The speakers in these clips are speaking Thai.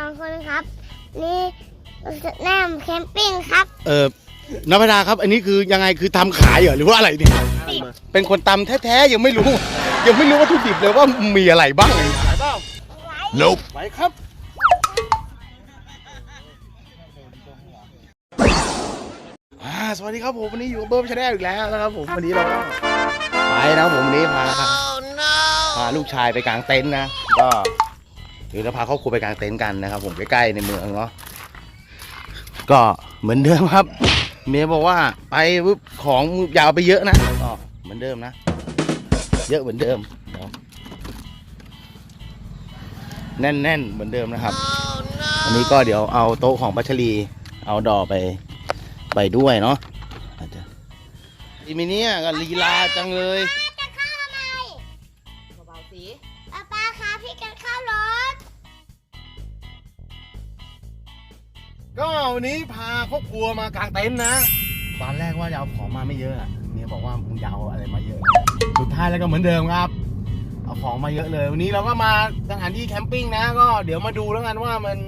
สองคนครับ นี่แนมแคมปิ้งครับ เออนภดาครับ อันนี้คือยังไงคือทำขายเหรอหรือว่าอะไรเนี่ยเป็นคนตำแท้ๆยังไม่รู้ ยังไม่รู้วัตถุดิบเลยว่ามีอะไรบ้างขายเปล่า Nope ไหวครับอ่าสวัสดีครับผมวันนี้อยู่กับเบิร์ดชาแนลอีกแล้วนะครับผมวันนี้เราก็ไปนะครับผมวันนี้พาพาลูกชายไปกางเต็นท์นะก็ เดี๋ยวจะพาครอบครัวไปกางเต็นท์กันนะครับผมใกล้ๆในเมืองเนาะก็เหมือนเดิมครับ เมียบอกว่าไปปุ๊บของยาวไปเยอะนะก็เหมือนเดิมนะ เยอะเหมือนเดิมแน่นๆเหมือนเดิมนะครับ อันนี้ก็เดี๋ยวเอาโต๊ะของปัชรีเอาดอไปไปด้วยเนาะอาจจะอีมิเนี่ยก็ลีลาจังเลย ก็วันนี้พาครอบครัวมากางเต็นท์นะตอนแรกว่าจะเอาของมาไม่เยอะอะเมียบอกว่ามึงจะเอาอะไรมาเยอะ สุดท้ายแล้วก็เหมือนเดิมครับ เอาของมาเยอะเลย วันนี้เราก็มาสถานที่แคมปิ้งนะ ก็เดี๋ยวมาดูแล้วกันว่ามัน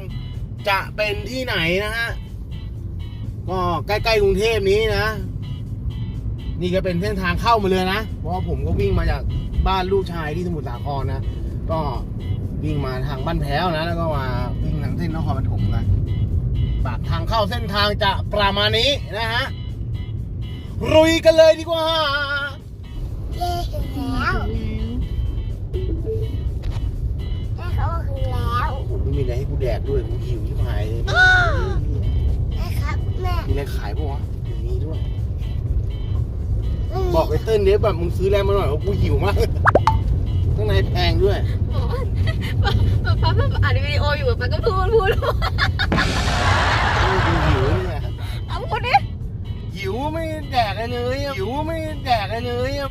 จะเป็นที่ไหนนะฮะ ก็ใกล้ๆกรุงเทพนี้นะ นี่ก็เป็นเส้นทางเข้ามาเลยนะ เพราะผมก็วิ่งมาจากบ้านลูกชายที่สมุทรสาครนะ ก็วิ่งมาทางบ้านแพ้วนะ แล้วก็มาวิ่งทางเส้นนครปฐมนะ ปากทางเข้าเส้นทางจะประมาณนี้นะฮะรุยกันเลยดีกว่าเย้ถึงแล้วแม่เขาบอกถึงแล้วไม่มีอะไรให้กูแดกด้วยกูหิวชิบหายเลยแม่ครับแม่มีอะไรขายปะวะอย่างนี้ด้วย บอกไอ้เติ้ลเนี้ยแบบมึงซื้ออะไรมาหน่อยเพราะกูหิวมาก ข้างในแพงด้วยป้าป้าอ่านวิดีโออยู่ป้าก็พูดพูดกูหิวเนี่ยเอาพูดดิหิวไม่แดกอะไรเลยอะหิวไม่แดกอะไรเลยอะ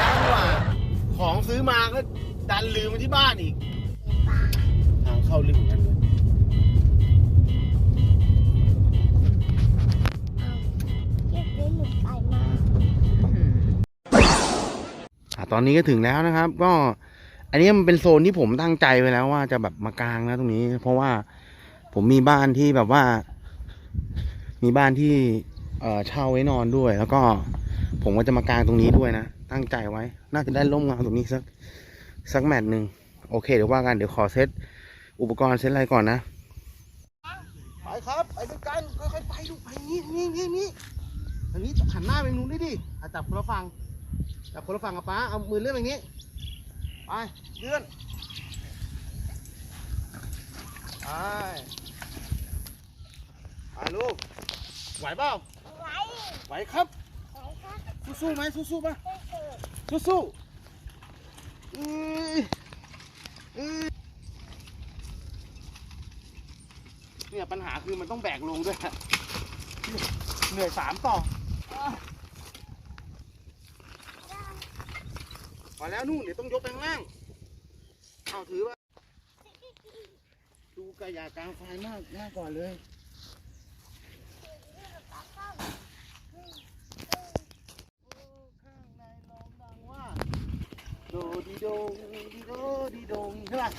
ดังกว่าของซื้อมาก็ดันลืมมาที่บ้านอีก ทางเข้าลึกเหมือนกั อะตอนนี้ก็ถึงแล้วนะครับ ก็ อันนี้มันเป็นโซนที่ผมตั้งใจไว้แล้วว่าจะแบบมากลางนะตรงนี้ เพราะว่าผมมีบ้านที่แบบว่า มีบ้านที่เอ่อเช่าไว้นอนด้วย แล้วก็ผมก็จะมากลางตรงนี้ด้วยนะ ตั้งใจไว้ น่าจะได้ร่มเงาตรงนี้สักสักแมตช์หนึ่งโอเคเดี๋ยวว่ากันเดี๋ยวขอเซตอุปกรณ์เซตอะไรก่อนนะไปครับไปด้วยกันค่อยๆไปดูไปนี่นี่นี่นี่อันนี้หันหน้าไปนู้นได้ดิอะจับคนละฝั่ง จับคนละฝั่งกับป้า เอามือเลื่อนอย่างนี้ ไป เลื่อน ไป ไปลูก ไหวเปล่าไว้ไหวครับไว้ครับ สู้ๆไหมสู้ๆป่ะสู้ๆอืออือเนี่ยปัญหาคือมันต้องแบกลงด้วย เหนื่อยสามต่อ อแล้วนู่นเดี๋ยวต้องยกไปข้างล่างเอาถือว่า ดูกระยากลางไฟมากมาก่อนเลย ข้างในร้องดังว่า โดดีโดงดีโดดีโดงใช่ป่ะ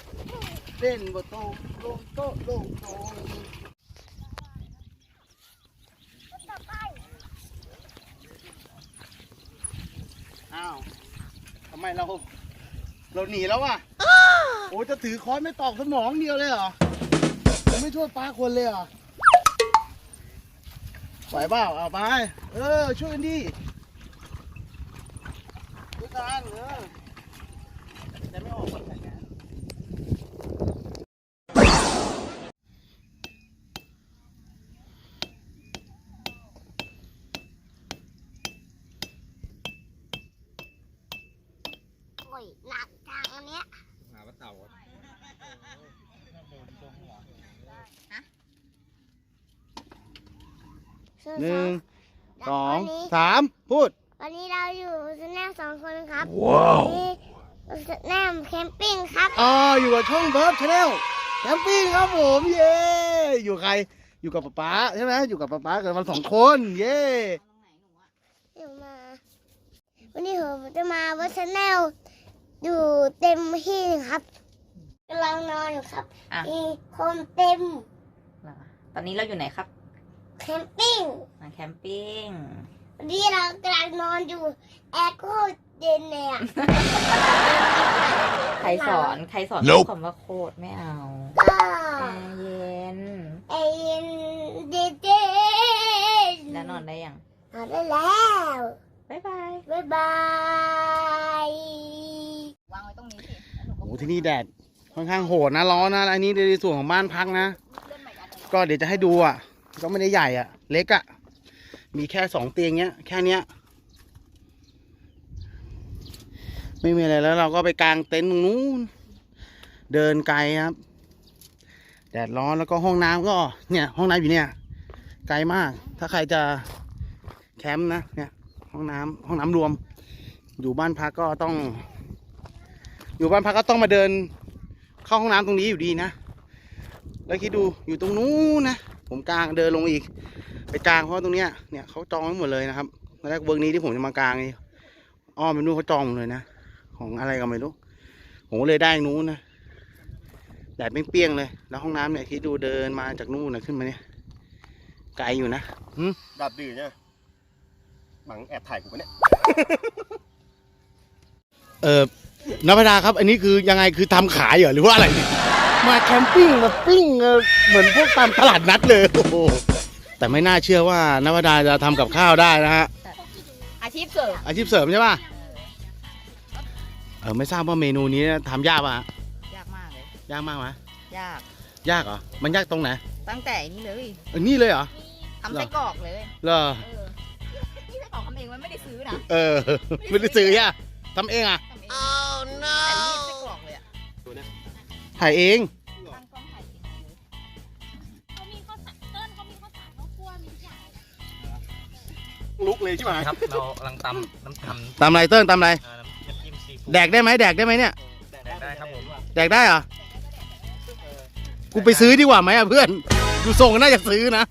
เล่นบทโตงลงโตะลงโตงอ้าวำไมเรา เราหนีแล้วอะโอ้จะถือค้อนไม่ตอกสมองเดียวเลยเหรอจะไม่ช่วยป้าคนเลยเหรอไหวเปล่าเอาไป เออ ช่วยกันดิช่วยกันเออแต่ไม่ออกคนไหนนะ โอ้ยหนักจังอันเนี้ยหาว่าเต่าอะส่วนหนึ่งสองวันนี้สามพูด วันนี้เราอยู่แนมสองคนครับว้าวนี่แนมแคมปิ้งครับอ่าอยู่กับช่องเบิร์ดชาแนลแคมปิ้งครับผมเย้อยู่ใครอยู่กับป๊าป๊าใช่ไหมอยู่กับป๊าป๊ากันวันสองคนเย้เดี๋ยวมา วันนี้ผมจะมาวัดแนล อยู่เต็มที่ครับกำลังนอนอยู่ครับ อะ มีคนเต็มเหรอตอนนี้เราอยู่ไหนครับแคมปิ้งมาแคมปิ้ง วันนี้เรากำลังนอนอยู่แอร์โคตรเย็นเลยอะใครสอนใครสอน Nope คำว่าโคตรไม่เอาก็แอร์เย็น ไอเย็นเจเจแล้วนอนได้ยัง นอนได้แล้ว บ๊ายบายบ๊ายบายวางไว้ตรงนี้สิโอ้โหที่นี่แดดค่อนข้างโหดนะร้อนนะอันนี้ในส่วนของบ้านพักนะก็เดี๋ยวจะให้ดูอะ ก็ไม่ได้ใหญ่อะ เล็กอะ มีแค่สองเตียงเนี้ย แค่เนี้ย ไม่มีอะไรแล้วเราก็ไปกางเต็นท์ตรงนู้น เดินไกลครับ แดดร้อนแล้วก็ห้องน้ำก็ เนี่ย ห้องน้ำอยู่เนี่ย ไกลมาก ถ้าใครจะแคมป์นะ เนี่ย ห้องน้ำห้องน้ำรวม อยู่บ้านพักก็ต้อง อยู่บ้านพักก็ต้องมาเดิน เข้าห้องน้ำตรงนี้อยู่ดีนะ แล้วคิดดูอยู่ตรงนู้นนะผมกลางเดินลงอีก ไปกลางเพราะตรงเนี้ยเนี่ยเขาจองไว้หมดเลยนะครับตอนแรกเวิร์กนี้ที่ผมจะมากลางนี่อ้อมไปนู่นเขาจองหมดเลยนะของอะไรก็ไม่รู้ผมเลยได้นู้นนะแดดเปรี้ยงๆเลย แล้วห้องน้ำเนี่ยคิดดูเดินมาจากนู่นนะขึ้นมาเนี่ยไกลอยู่นะดับดื่นเนี่ย หมังแอบถ่ายกูปะเนี่ย เออนภดาครับ อันนี้คือยังไงคือทำขายเหรอหรือว่าอะไรเนี่ยมาแคมปิ้งมาปิ้งเออเหมือนพวกตามตลาดนัดเลยโอ้โหแต่ไม่น่าเชื่อว่านภดาจะทำกับข้าวได้นะฮะ อาชีพเสริมอาชีพเสริมใช่ป่ะ เออไม่ทราบว่าเมนูนี้ทำยากป่ะฮะยากมากเลย ยากมากไหมยาก ยากเหรอ มันยากตรงไหนตั้งแต่นี่เลยเออนี่เลยเหรอ ทำไส้กรอกเลย เหรอ เออนี่ไส้กรอกทำเองมันไม่ได้ซื้อนะเออไม่ได้ซื้อย่ะทำเองอะทำเอง oh no แต่นี่ไส้กรอกเลยอะถ่ายเองตั้งกล้องถ่ายเองเลยเขามีข้าวสารต้นเขามีข้าวสารข้าวคั่วมีทุกอย่างลุกเลยใช่ไหมครับเรากำลังตำน้ำตำตามไรเติ้ลตามไรเอ่อน้ำจิ้มซีฟู้ดแดกได้ไหมแดกได้ไหมเนี่ยแดกได้ครับผมแดกได้เหรอกูไปซื้อดีกว่าไหมอะเพื่อนดูทรงน่าจะซื้อนะ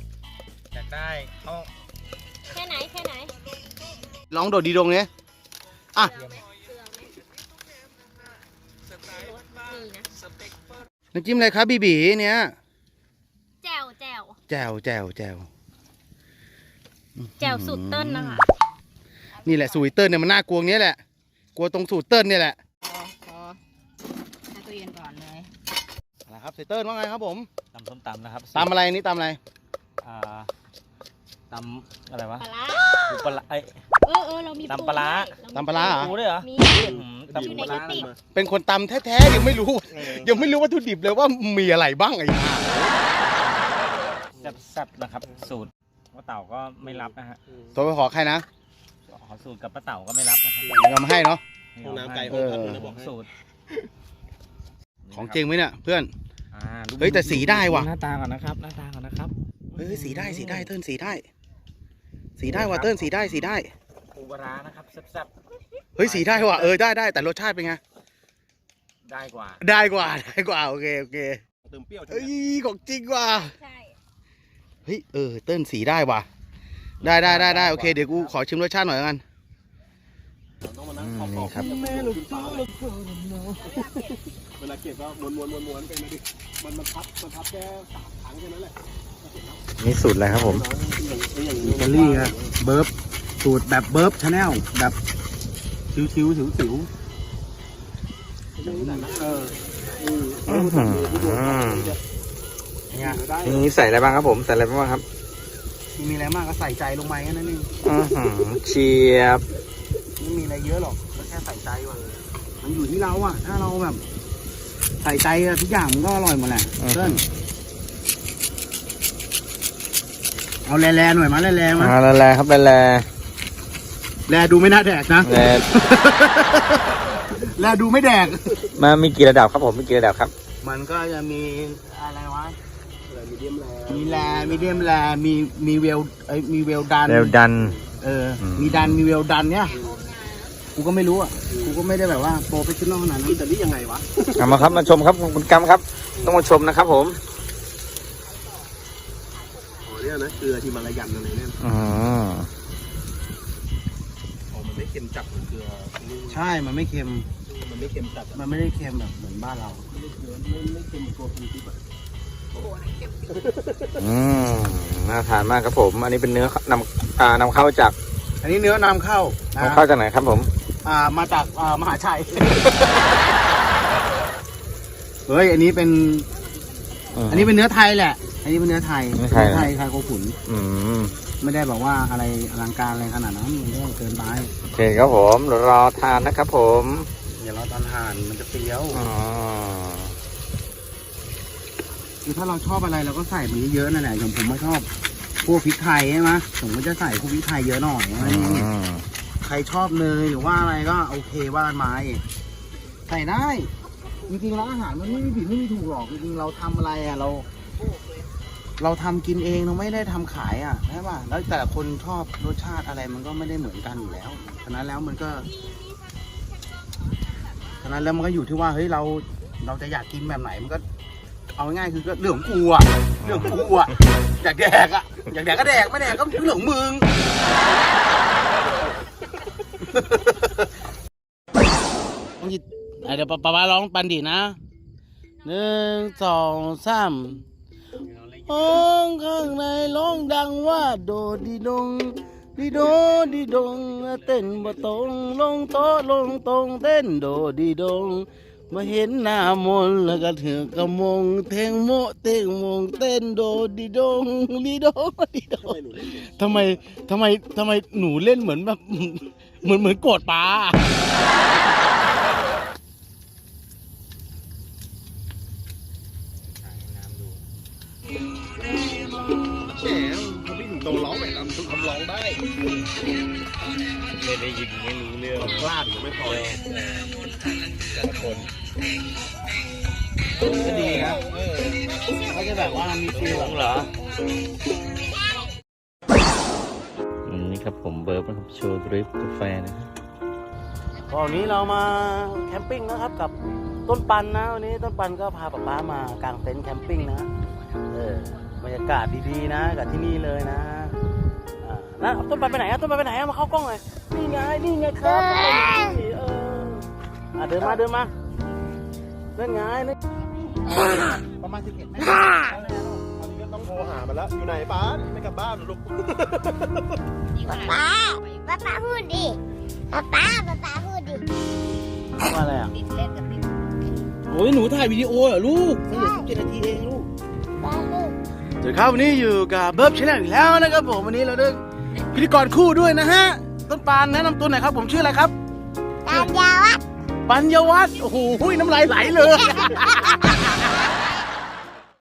ลองโดดดีดงเนี่ยอะน้ำจิ้มอะไรครับบีบีเนี่ยแจ่วแจ่วแจ่วแจ่วแจ่วแจ่วสูตรเติ้ลนะคะนี่แหละสูตรเติ้ลเนี่ยมันน่ากลัวอย่างเนี้ยแหละ กลัวตรงสูตรเติ้ลเนี่ยแหละพอพอใช้ตู้เย็นก่อนเลยนะครับเซเติ้ลว่าไงครับผมตำส้มตำนะครับตามอะไรอันนี่ตามอะไรอ่า ตำอะไรวะปลาร้าปูปลาร้าเอ้ย เออเออเรามีตำปลาร้าตำปลาร้าเหรอ ปูด้วยเหรอมีอืมตำอยู่ปูในปลาร้ากระติกเป็นคนตำแท้ๆยังไม่รู้ยังไม่รู้วัตถุดิบเลยว่ามีอะไรบ้างไอ้ห่าแซ่บๆนะครับ สูตรป้าเต่าก็ไม่รับนะฮะโทรไปขอใครนะขอสูตรกับป้าเต่าก็ไม่รับนะครับยอมให้เนาะ ห้องน้ำไก่เอห้องอพักนะบอกให้ สูตรของจริงไหมเนี่ยเพื่อน อ่าดูเฮ้ยแต่สีได้ว่ะ หน้าตาก่อนนะครับ หน้าตาก่อนนะครับ เฮ้ยสีได้สีได้เติ้ลสีได้ สีได้ว่ะเติ้ลสีได้สีได้ ปูปลาร้านะครับแซ่บเฮ้ยสีได้ว่ะเออได้ได้แต่รสชาติเป็นไง ๆได้กว่าได้กว่าได้กว่าโอเคโอเคเติมเปรี้ยวใช่เฮ้ไหยมของจริงว่ะใช่ เฮ้ยเออเติ้ลสีได้ว่ะ ได้ได้ได้ได้โอเคเดี๋ยวกูขอชิมรสชาติหน่อยแล้วกันต้องมานั่งอืมขอบนี่ครับ แม่ลูกฟ้าเลยเวลาเก็บก็ม้วนม้วนม้วนม้วนไปเลยดิมันมันพับมันพับแค่สามครั้งแค่นั้นแหละ นี่สูตรอะไรครับผมอย่างอิตาลีครับเบิร์บสูตรแบบเบิร์บชาแนลแบบชิวชิวสิวสิวเออเนี่ยนี่ใส่อะไรบ้างครับผมใส่อะไรบ้างครับไม่มีอะไรมากก็ใส่ใจลงไปแค่นั้นเองเชียบไม่มีอะไรเยอะหรอกก็แค่ใส่ใจว่ะมันอยู่ที่เราอะ ถ้าเราแบบ ใส่ใจอะทุกอย่างมันก็อร่อยหมดแหละอืมเพื่อน เอาแลๆหน่อยมาแลๆมาอ่าแลครับแลแลดูไม่น่าแดกนะแลแลดูไม่แดก มามีกี่ระดับครับผมมีกี่ระดับครับ มันก็จะมีอะไรวะมีเดียมแลมีแลมีเดียมแลมีมีเวลเอ้ยมีเวลดัน เร็วดัน เอออมมีดัน มีเวลดันเนี่ย กูก็ไม่รู้อะ กูก็ไม่ได้แบบว่าโปรเฟชชั่นอลขนาดนั้นอิตาลียังไงวะเอามาครับมาชมครับคุณกำครับ ต้องมาชมนะครับผมอ๋อ เนี่ยนะเกลือที่มาลายันอะไรเนี่ยอ๋ออ๋อมันไม่เค็มจัดเหมือนเกลือนี่ใช่มันไม่เค็ม มันไม่เค็มจัดมันไม่ได้เค็มแบบเหมือนบ้านเรา ไม่ไม่เค็มเหมือนตัวคุณติ๊บอะอืมน่าทานมากครับผม อันนี้เป็นเนื้อนำอ่านำเข้าจากอันนี้เนื้อนำเข้านะนำเข้าจากไหนครับผม อ่ามาจากอ่ามหาชัย เฮ้ยอันนี้เป็น อันนี้เป็นเนื้อไทยแหละ อันนี้เป็นเนื้อไทยเนื้อไทย ไทยไทยโคขุน อืม ไม่ได้บอกว่าอะไรอลังการอะไรขนาดนั้นมันก็เกินไปโอเคครับผมเดี๋ยวรอทานนะครับผม อย่ารอตอนห่านมันจะเปรี้ยวอ๋อ คือถ้าเราชอบอะไรเราก็ใส่มันเยอะๆนั่นแหละอย่างผมไม่ชอบพวกพริกไทยใช่ไหมผมก็จะใส่พวกพริกไทยเยอะหน่อยอะไรอย่างเงี้ยอืมใครชอบเนยหรือว่าอะไรก็โอเคว่ากันมาเองใส่ได้ จริงๆร้านอาหารมันไม่มีผิดไม่มีถูกหรอกจริงๆเราทำอะไรอะเรา เราทำกินเองเราไม่ได้ทำขายอะใช่ป่ะแล้วแต่ละคนชอบรสชาติอะไรมันก็ไม่ได้เหมือนกันอยู่แล้วฉะนั้นแล้วมันก็ฉะนั้นแล้วมันก็อยู่ที่ว่าเฮ้ยเราเราจะอยากกินแบบไหนมันก็ เอาง่ายๆคือก็เรื่องของกูอะเรื่องของกูอะอยากแดกอะอยากแดกก็แดกไม่แดกก็เรื่องของมึง ต้องหยิบอะเดี๋ยวป๊าป๊าร้องปันดีนะหนึ่งสองสาม ห้องข้างในร้องดังว่าโดดีดงดีโดดีดงเต้นบ่ตรงลงโต๊ะลงตรงเต้นโดดีดงมาเห็นหน้ามนแล้วก็ถือกระมงเทงโมเทงมงเต้นโดดีดงดีโดดีดงทำไมทำไมทำไมหนูเล่นเหมือนแบบเหมือนเหมือนโกรธปลา แหมทำให้หนูโตร้องแบบนั้นทำร้องได้ไม่ได้ยินไม่รู้เรื่องกล้าถึงไม่พอแต่ละคนก็ดีครับเขาจะแบบว่ามีฟีลหเหรออืมนี่ครับผมเบิร์บนะครับโชว์ดริฟต์กาแฟนะครับวันนี้เรามาแคมปิ้งนะครับกับต้นปันนะวันนี้ต้นปันก็พาป๊าป๊ามากางเต็นท์แคมปิ้งนะ เออบรรยากาศดีๆนะกับที่นี่เลยนะอ่านะเอาต้นปันไปไหนอะต้นปันไปไหนอะมาเข้ากล้องเลยนี่ไงนี่ไงครับเอออะเดินมาเดินมาเล่นไงเล่ประมาณสิบเอ็ดเมตรตอนนี้ก็ต้องโทรหามันแล้วอยู่ไหนป้าไม่กลับบ้านหรอลูกป๊าป๊าป๊าพูดดิป๊าป๊าป๊าพูดดิว่าอะไรอะเล่นกับติดโอ้ยหนูถ่ายวิดีโอเหรอลูกเหลือสิบเจ็ดนาทีเองลูก สวัสดีครับวันนี้อยู่กับเบิร์บชาแนลอีกแล้วนะครับผมวันนี้เราได้พิธีกรคู่ด้วยนะฮะต้นปานแนะนำตัวหน่อยครับ ผมชื่ออะไรครับตามยาวัดปัญญวัฒน์โอ้โหน้ำลายไหลเลย